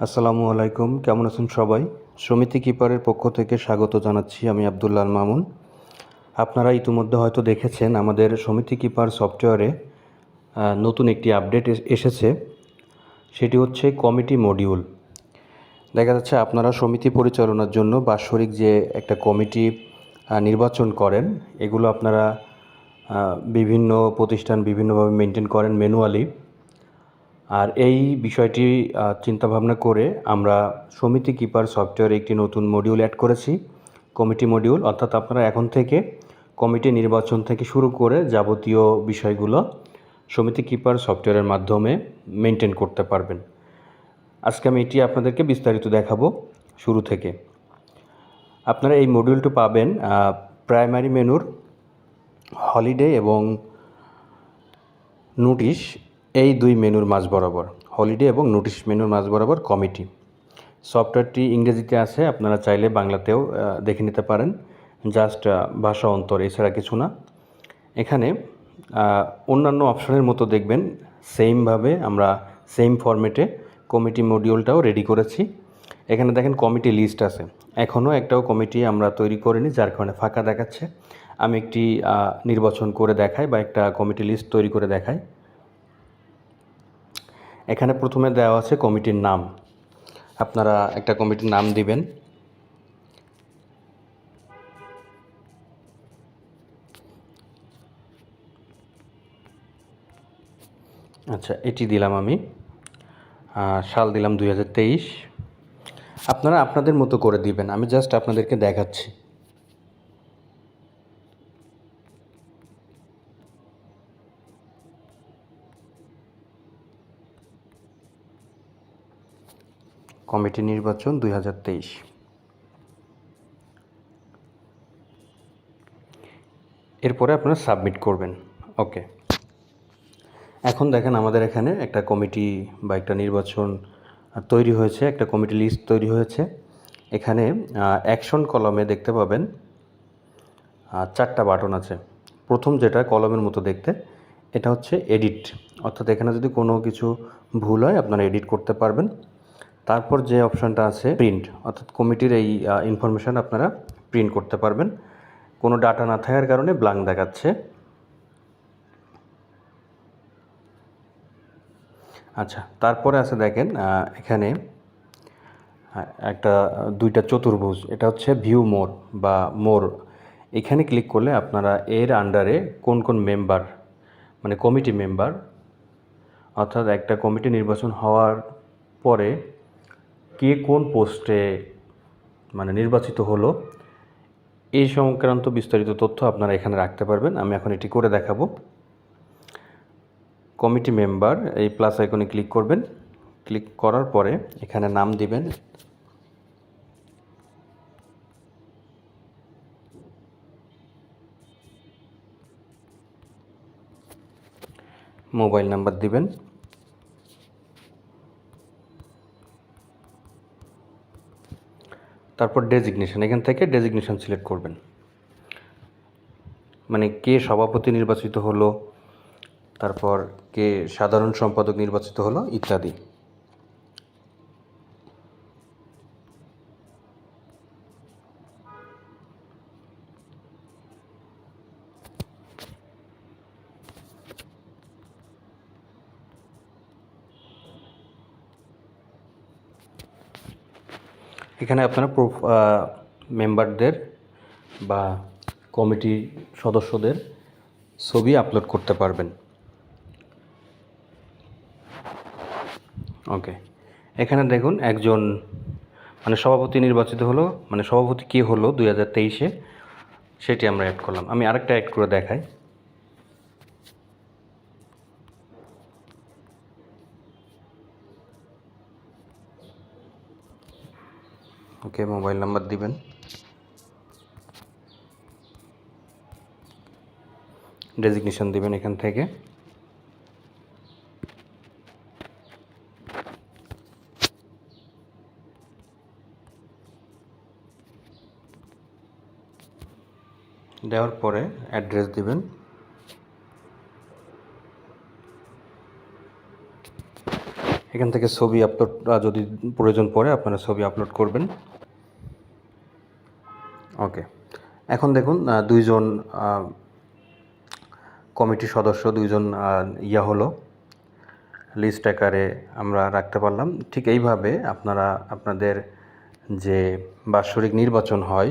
আসসালামু আলাইকুম, কেমন আছেন সবাই? সমিতি কিপারের পক্ষ থেকে স্বাগত জানাচ্ছি আমি আবদুল্লাহ মামুন। আপনারা ইতিমধ্যে হয়তো দেখেছেন আমাদের সমিতি কিপার সফটওয়্যারে নতুন একটি আপডেট এস- এসেছে। সেটি হচ্ছে কমিটি মডিউল। দেখা যাচ্ছে আপনারা সমিতি পরিচালনার জন্য বাৎসরিক যে একটা কমিটি নির্বাচন করেন, এগুলো আপনারা বিভিন্ন প্রতিষ্ঠান বিভিন্নভাবে মেনটেন করেন ম্যানুয়ালি। আর এই বিষয়টি চিন্তাভাবনা করে আমরা সমিতি কিপার সফটওয়্যারে একটি নতুন মডিউল অ্যাড করেছি। কমিটি মডিউল অর্থাৎ আপনারা এখন থেকে কমিটি নির্বাচন থেকে শুরু করে যাবতীয় বিষয়গুলো সমিতি কিপার সফটওয়্যারের মাধ্যমে মেনটেন করতে পারবেন। আজকে আমি এটি আপনাদেরকে বিস্তারিত দেখাবো শুরু থেকে। আপনারা এই মডিউলটি পাবেন প্রাইমারি মেনুর হলিডে এবং নোটিশ এই দুই মেনুর মাঝ বরাবর হলিডে এবং নোটিশ মেনুর মাঝ বরাবর কমিটি সফটওয়্যারটি ইংরেজিতে আছে, আপনারা চাইলে বাংলাতেও দেখে নিতে পারেন। জাস্ট ভাষা অন্তর, এছাড়া কিছু না। এখানে অন্যান্য অপশনের মতো দেখবেন সেমভাবে আমরা সেম ফরম্যাটে কমিটি মডিউলটাও রেডি করেছি। এখানে দেখেন কমিটি লিস্ট আছে। এখনও একটাও কমিটি আমরা তৈরি করিনি, যার কারণে ফাঁকা দেখাচ্ছে। আমি একটি নির্বাচন করে দেখাই বা একটা কমিটি লিস্ট তৈরি করে দেখাই। এখানে প্রথমে দেওয়া আছে কমিটির নাম। আপনারা একটা কমিটির নাম দিবেন। আচ্ছা এটি দিলাম আমি। সাল দিলাম দুই হাজার তেইশ। আপনারা আপনাদের মতো করে দিবেন। আমি জাস্ট আপনাদেরকে দেখাচ্ছি। কমিটি নির্বাচন দুই হাজার তেইশ। এরপরে আপনারা সাবমিট করবেন। ওকে। এখন দেখেন আমাদের এখানে একটা কমিটি বা একটা নির্বাচন তৈরি হয়েছে, একটা কমিটি লিস্ট তৈরি হয়েছে। এখানে অ্যাকশন কলমে দেখতে পাবেন চারটা বাটন আছে। প্রথম যেটা কলমের মতো দেখতে, এটা হচ্ছে এডিট। অর্থাৎ এখানে যদি কোনো কিছু ভুল হয়, আপনারা এডিট করতে পারবেন। তারপর যে অপশানটা আছে প্রিন্ট অর্থাৎ কমিটির এই ইনফরমেশান আপনারা প্রিন্ট করতে পারবেন। কোনো ডাটা না থাকার কারণে ব্লাঙ্ক দেখাচ্ছে। আচ্ছা তারপরে আছে দেখেন এখানে একটা, দুইটা চতুর্ভুজ। এটা হচ্ছে ভিউ মোর বা মোর এখানে ক্লিক করলে আপনারা এর আন্ডারে কোন কোন মেম্বার মানে কমিটি মেম্বার অর্থাৎ একটা কমিটি নির্বাচন হওয়ার পরে কে কোন পোস্টে মানে নির্বাচিত হলো, এই সংক্রান্ত বিস্তারিত তথ্য আপনারা এখানে রাখতে পারবেন। আমি এখন এটি করে দেখাবো। কমিটি মেম্বার, এই প্লাস আইকনে ক্লিক করবেন। ক্লিক করার পরে এখানে নাম দিবেন। মোবাইল নাম্বার দিবেন। তারপর ডেজিগনেশন এখান থেকে ডেজিগনেশন সিলেক্ট করবেন। মানে কে সভাপতি নির্বাচিত হলো, তারপর কে সাধারণ সম্পাদক নির্বাচিত হলো, ইত্যাদি। এখানে আপনারা মেম্বারদের বা কমিটি সদস্যদের ছবি আপলোড করতে পারবেন। ওকে এখানে দেখুন একজন মানে সভাপতি নির্বাচিত হলো মানে সভাপতি কী হলো দুই হাজার তেইশে, সেটি আমরা অ্যাড করলাম। আমি আরেকটা অ্যাড করে দেখাই। ওকে মোবাইল নাম্বার দিবেন। ডেজিগনেশন দিবেন এখান থেকে। দেওয়ার পরে অ্যাড্রেস দিবেন। এখান থেকে ছবি আপলোড যদি প্রয়োজন পড়ে আপনারা ছবি আপলোড করবেন। ওকে এখন দেখুন দুইজন কমিটির সদস্য, দুইজন ইয়া হলো। লিস্ট আকারে আমরা রাখতে পারলাম। ঠিক এইভাবে আপনারা, আপনাদের যে বাৎসরিক নির্বাচন হয়,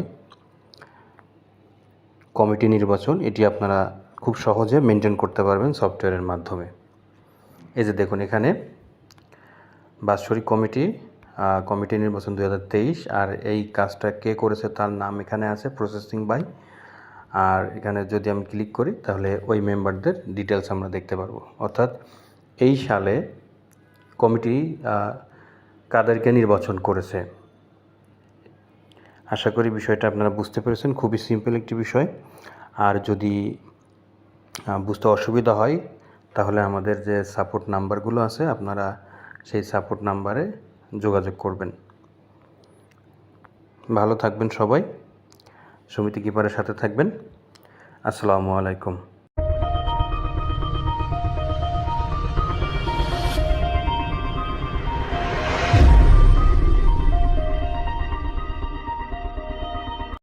কমিটি নির্বাচন, এটি আপনারা খুব সহজে মেনটেন করতে পারবেন সফটওয়্যারের মাধ্যমে। এই যে দেখুন, এখানে বাৎসরিক কমিটি কমিটি নির্বাচন দু হাজার তেইশ, আর এই কাজটা কে করেছে তার নাম এখানে আছে প্রসেসিং বাই আর এখানে যদি আমি ক্লিক করি, তাহলে ওই মেম্বারদের ডিটেলস আমরা দেখতে পারব। অর্থাৎ এই সালে কমিটি কাদেরকে নির্বাচন করেছে। আশা করি বিষয়টা আপনারা বুঝতে পেরেছেন, খুবই সিম্পল একটি বিষয়। আর যদি বুঝতে অসুবিধা হয়, তাহলে আমাদের যে সাপোর্ট নাম্বারগুলো আছে, আপনারা সেই সাপোর্ট নাম্বারে যোগাযোগ করবেন। ভালো থাকবেন সবাই। সমিতি কিপারের সাথে থাকবেন। আসসালামু আলাইকুম।